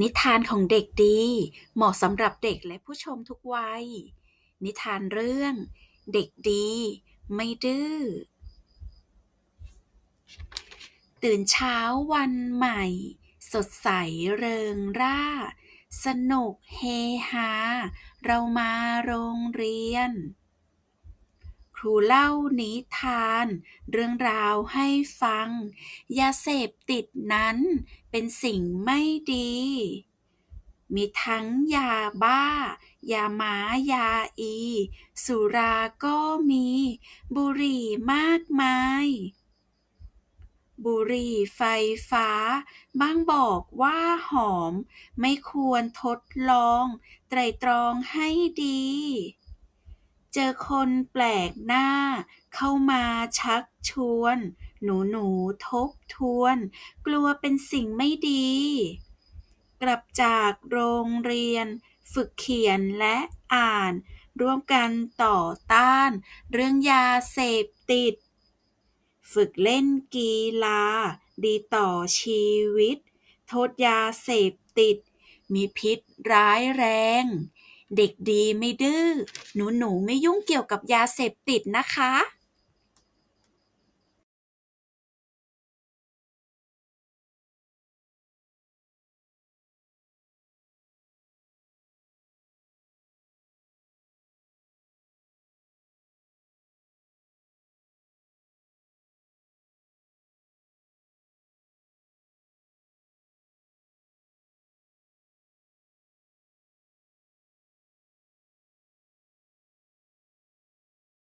นิทานของเด็กดี เหมาะสำหรับเด็กและผู้ชมทุกวัย นิทานเรื่อง เด็กดี ไม่ดื้อ ตื่นเช้าวันใหม่ สดใสเริงร่า สนุกเฮฮา เรามาโรงเรียน ครูเล่านิทาน เรื่องราวให้ฟัง ยาเสพติดนั้นเป็นสิ่งไม่ดี มีทั้งยาบ้า ยาหมายาอี สุราก็มี บุหรี่มากมาย บุหรี่ไฟฟ้าบ้างบอกว่าหอม ไม่ควรทดลอง ไตรตรองให้ดี เจอคนแปลกหน้า เข้ามาชักชวน หนูหนูทบทวน กลัวเป็นสิ่งไม่ดี กลับจากโรงเรียน ฝึกเขียนและอ่าน ร่วมกันต่อต้าน เรื่องยาเสพติด ฝึกเล่นกีฬา ดีต่อชีวิต โทษยาเสพติด มีพิษร้ายแรง เด็กดีไม่ดื้อ หนูหนูไม่ยุ่งเกี่ยวกับยาเสพติดนะคะ